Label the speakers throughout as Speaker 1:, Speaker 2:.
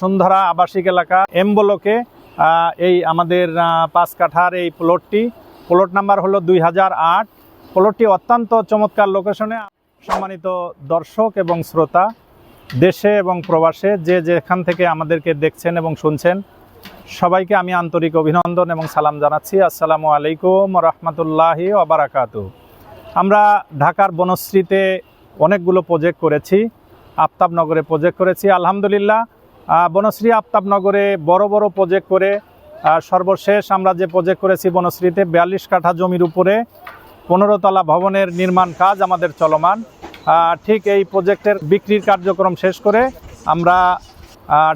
Speaker 1: বসুন্ধরা আবাসিক এলাকা এমবলোকে আহ, এই আমাদের পাঁচ কাঠার এই প্লটটি প্লট নাম্বার হলো দুই হাজার আট। প্লটটি অত্যন্ত চমৎকার লোকেশনে সম্মানিত দর্শক এবং শ্রোতা দেশে এবং প্রবাসে যে যেখান থেকে আমাদেরকে দেখছেন এবং শুনছেন সবাইকে আমি আন্তরিক অভিনন্দন এবং সালাম জানাচ্ছি। আসসালামু আলাইকুম রহমতুল্লাহি ওবরাকাতু। আমরা ঢাকার বনশ্রীতে অনেকগুলো প্রজেক্ট করেছি আফতাবনগরে প্রজেক্ট করেছি। আলহামদুলিল্লাহ বনশ্রী আফতাবনগরে বড় বড় প্রজেক্ট করে সর্বশেষ আমরা যে প্রজেক্ট করেছি বনশ্রীতে বিয়াল্লিশ কাঠা জমির উপরে পনেরো তলা ভবনের নির্মাণ কাজ আমাদের চলমান। ঠিক এই প্রজেক্টের বিক্রির কার্যক্রম শেষ করে আমরা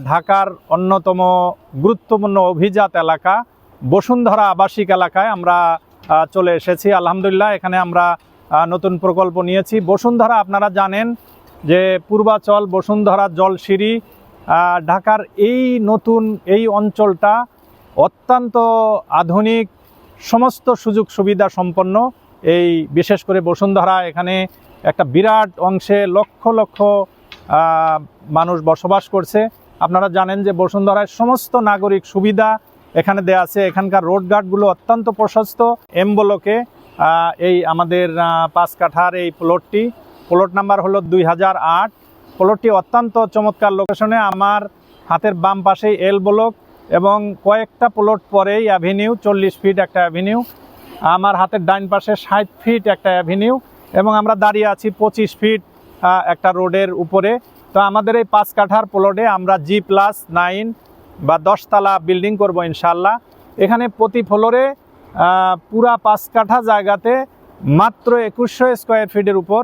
Speaker 1: ঢাকার অন্যতম গুরুত্বপূর্ণ অভিজাত এলাকা, বসুন্ধরা আবাসিক এলাকায় আমরা চলে এসেছি। আলহামদুলিল্লাহ, এখানে আমরা নতুন প্রকল্প নিয়েছি। বসুন্ধরা, আপনারা জানেন যে পূর্বাচল বসুন্ধরা জলসিঁড়ি ঢাকার এই নতুন এই অঞ্চলটা অত্যন্ত আধুনিক, সমস্ত সুযোগ সুবিধা সম্পন্ন। এই বিশেষ করে বসুন্ধরা এখানে একটা বিরাট অংশে লক্ষ লক্ষ মানুষ বসবাস করছে। আপনারা জানেন যে বসুন্ধরায় সমস্ত নাগরিক সুবিধা এখানে দেয়া আছে। এখানকার রোডঘাটগুলো অত্যন্ত প্রশস্ত। এমবলোকে এই আমাদের পাঁচ কাঠার এই প্লটটি প্লট নাম্বার হলো দুই হাজার আট। প্লটটি অত্যন্ত চমৎকার লোকেশনে আমার হাতের বাম পাশেই এল ব্লক এবং কয়েকটা প্লট পরেই অ্যাভিনিউ চল্লিশ ফিট একটা অ্যাভিনিউ আমার হাতের ডাইন পাশে ষাট ফিট একটা অ্যাভিনিউ এবং আমরা দাঁড়িয়ে আছি পঁচিশ ফিট একটা রোডের উপরে। তো আমাদের এই পাঁচ কাঠার প্লটে আমরা জি প্লাস নাইন বা দশতলা বিল্ডিং করব ইনশাল্লাহ এখানে প্রতি ফ্লোরে পুরা পাঁচ কাঠা জায়গাতে মাত্র একুশশো স্কোয়ার ফিটের উপর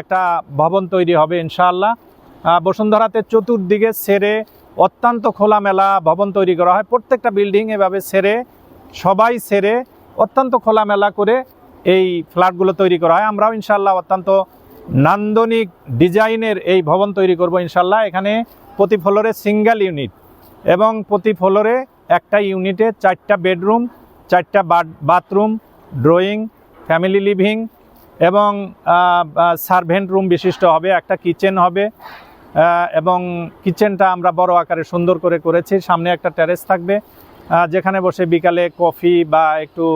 Speaker 1: একটা ভবন তৈরি হবে ইনশাআল্লাহ। বসুন্ধরাতে চতুর্দিকে সেরে অত্যন্ত খোলামেলা ভবন তৈরি করা হয়। প্রত্যেকটা বিল্ডিং এভাবে সেরে, সবাই সেরে অত্যন্ত খোলামেলা করে এই ফ্ল্যাটগুলো তৈরি করা হয়। আমরাও ইনশাল্লাহ অত্যন্ত নান্দনিক ডিজাইনের এই ভবন তৈরি করব ইনশাল্লাহ এখানে প্রতি ফ্লোরে সিঙ্গেল ইউনিট এবং প্রতি ফ্লোরে একটা ইউনিটে চারটা বেডরুম, চারটা বাথরুম, ড্রয়িং, ফ্যামিলি লিভিং এবং সার্ভেন্ট রুম বিশিষ্ট হবে, একটা কিচেন হবে এবং কিচেনটা আমরা বড় আকারে সুন্দর করে করেছি। সামনে একটা টেরেস থাকবে যেখানে বসে বিকালে কফি বা একটু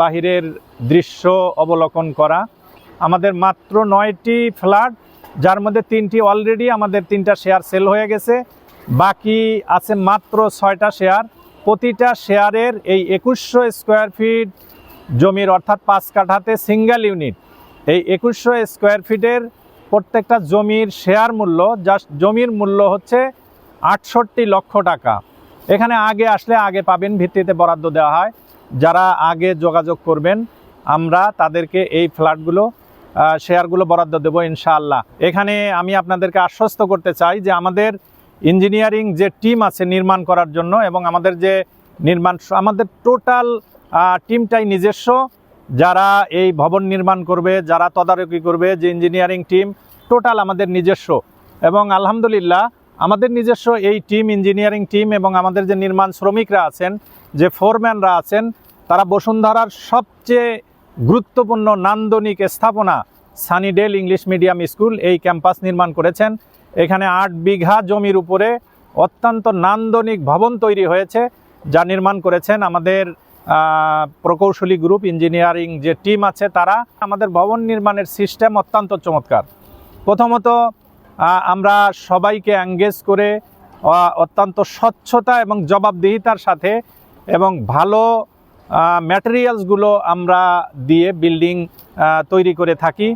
Speaker 1: বাহিরের দৃশ্য অবলোকন করা। আমাদের মাত্র নয়টি ফ্ল্যাট যার মধ্যে তিনটি অলরেডি আমাদের তিনটা শেয়ার সেল হয়ে গেছে। বাকি আছে মাত্র ছয়টা শেয়ার প্রতিটা শেয়ারের এই একুশশো স্কোয়ার ফিট জমির, অর্থাৎ পাঁচ কাঠাতে সিঙ্গেল ইউনিট এই একুশশো স্কোয়ার ফিটের প্রত্যেকটা জমির শেয়ার মূল্য জাস্ট জমির মূল্য হচ্ছে আটষট্টি লক্ষ টাকা। এখানে আগে আসলে আগে পাবেন, ভিত্তিতে বরাদ্দ দেওয়া হয়। যারা আগে যোগাযোগ করবেন, আমরা তাদেরকে এই ফ্ল্যাটগুলো শেয়ারগুলো বরাদ্দ দেবো ইনশাআল্লাহ। এখানে আমি আপনাদেরকে আশ্বস্ত করতে চাই যে আমাদের ইঞ্জিনিয়ারিং যে টিম আছে নির্মাণ করার জন্য এবং আমাদের যে নির্মাণ, আমাদের টোটাল টিমটাই নিজস্ব। যারা এই ভবন নির্মাণ করবে, যারা তদারকি করবে, যে ইঞ্জিনিয়ারিং টিম টোটাল আমাদের নিজস্ব। এবং আলহামদুলিল্লাহ, আমাদের নিজস্ব এই টিম ইঞ্জিনিয়ারিং টিম এবং আমাদের যে নির্মাণ শ্রমিকরা আছেন, যে ফোরম্যানরা আছেন, তারা বসুন্ধরার সবচেয়ে গুরুত্বপূর্ণ নান্দনিক স্থাপনা সানিডেল ইংলিশ মিডিয়াম স্কুল এই ক্যাম্পাস নির্মাণ করেছেন। এখানে আট বিঘা জমির উপরে অত্যন্ত নান্দনিক ভবন তৈরি হয়েছে, যা নির্মাণ করেছেন আমাদের প্রকৌশলী গ্রুপ, ইঞ্জিনিয়ারিং যে টিম আছে তারা আমাদের ভবন নির্মাণের সিস্টেম অত্যন্ত চমৎকার। প্রথমত আমরা সবাইকে এঙ্গেজ করে অত্যন্ত স্বচ্ছতা এবং জবাবদিহিতার সাথে এবং ভালো ম্যাটেরিয়ালসগুলো আমরা দিয়ে বিল্ডিং তৈরি করে থাকি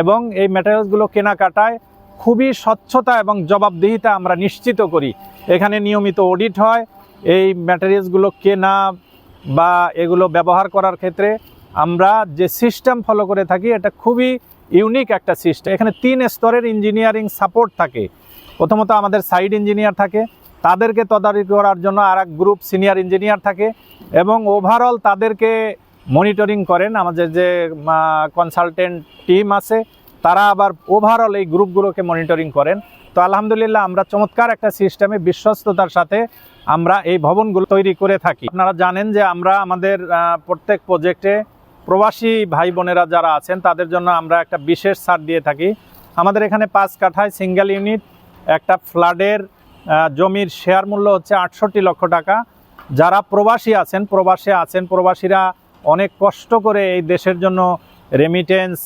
Speaker 1: এবং এই ম্যাটেরিয়ালসগুলো কেনাকাটায় খুবই স্বচ্ছতা এবং জবাবদিহিতা আমরা নিশ্চিত করি। এখানে নিয়মিত অডিট হয়, এই ম্যাটেরিয়ালসগুলো কেনা বা এগুলো ব্যবহার করার ক্ষেত্রে আমরা যে সিস্টেম ফলো করে থাকি, এটা খুবই ইউনিক একটা সিস্টেম এখানে তিন স্তরের ইঞ্জিনিয়ারিং সাপোর্ট থাকে। প্রথমত আমাদের সাইড ইঞ্জিনিয়ার থাকে, তাদেরকে তদারকি করার জন্য আর গ্রুপ সিনিয়র ইঞ্জিনিয়ার থাকে এবং ওভারঅল তাদেরকে মনিটরিং করেন। আমাদের যে কনসালটেন্ট টিম আছে তারা আবার ওভারঅল এই গ্রুপগুলোকে মনিটরিং করেন। তো আলহামদুলিল্লাহ আমরা চমৎকার একটা সিস্টেমে বিশ্বস্ততার সাথে আমরা এই ভবনগুলো তৈরি করে থাকি। আপনারা জানেন যে আমরা আমাদের প্রত্যেক প্রজেক্টে প্রবাসী ভাই বোনেরা যারা আছেন, তাদের জন্য আমরা একটা বিশেষ ছাড় দিয়ে থাকি। আমাদের এখানে পাঁচ কাঠায় সিঙ্গেল ইউনিট একটা ফ্ল্যাটের জমির শেয়ার মূল্য হচ্ছে আটষট্টি লক্ষ টাকা। যারা প্রবাসী আছেন, প্রবাসে আছেন, প্রবাসীরা অনেক কষ্ট করে এই দেশের জন্য রেমিটেন্স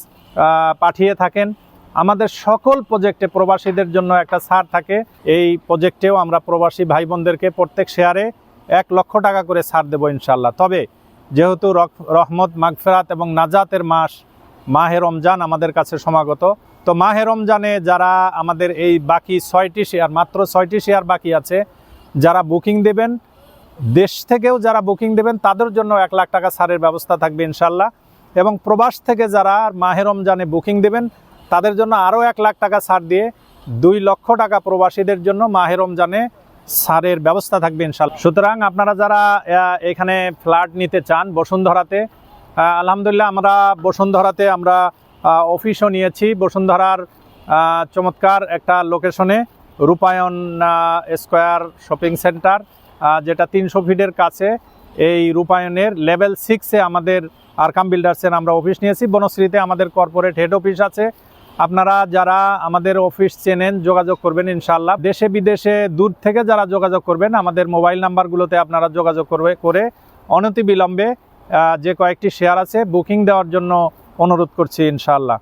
Speaker 1: পাঠিয়ে থাকেন। আমাদের সকল প্রজেক্টে প্রবাসীদের জন্য একটা ছাড় থাকে। এই প্রজেক্টেও আমরা প্রবাসী ভাই বোনদেরকে প্রত্যেক শেয়ারে এক লক্ষ টাকা করে ছাড় দেবো ইনশাল্লাহ তবে যেহেতু রহমত, মাগফেরাত এবং নাজাতের মাস, মাহে রমজান আমাদের কাছে সমাগত। তো মাহে রমজানে যারা আমাদের এই বাকি ছয়টি শেয়ার, মাত্র ছয়টি শেয়ার বাকি আছে, যারা বুকিং দেবেন, দেশ থেকেও যারা বুকিং দেবেন, তাদের জন্য এক লাখ টাকা ছাড়ের ব্যবস্থা থাকবে ইনশাল্লাহ এবং প্রবাস থেকে যারা মাহে রমজানে বুকিং দেবেন, তাদের জন্য আরও এক লাখ টাকা ছাড় দিয়ে দুই লক্ষ টাকা প্রবাসীদের জন্য মাহে রমজানে ছাড়ের ব্যবস্থা থাকবে ইনশাল্লাহ সুতরাং আপনারা যারা এখানে ফ্ল্যাট নিতে চান বসুন্ধরাতে আলহামদুলিল্লাহ আমরা বসুন্ধরাতে আমরা অফিসও নিয়েছি। বসুন্ধরার চমৎকার একটা লোকেশনে রূপায়ণ স্কোয়ার শপিং সেন্টার যেটা তিনশো ফিটের কাছে। এই রূপায়ণের লেভেল সিক্সে আমাদের আরকাম বিল্ডার্সের আমরা অফিস নিয়েছি। বনশ্রীতে আমাদের কর্পোরেট হেড অফিস আছে। আপনারা যারা আমাদের অফিস চেনেন, যোগাযোগ করবেন ইনশাল্লাহ দেশে বিদেশে দূর থেকে যারা যোগাযোগ করবেন, আমাদের মোবাইল নাম্বারগুলোতে আপনারা যোগাযোগ করবে, করে অনতি বিলম্বে যে কয়েকটি শেয়ার আছে বুকিং দেওয়ার জন্য অনুরোধ করছি ইনশাল্লাহ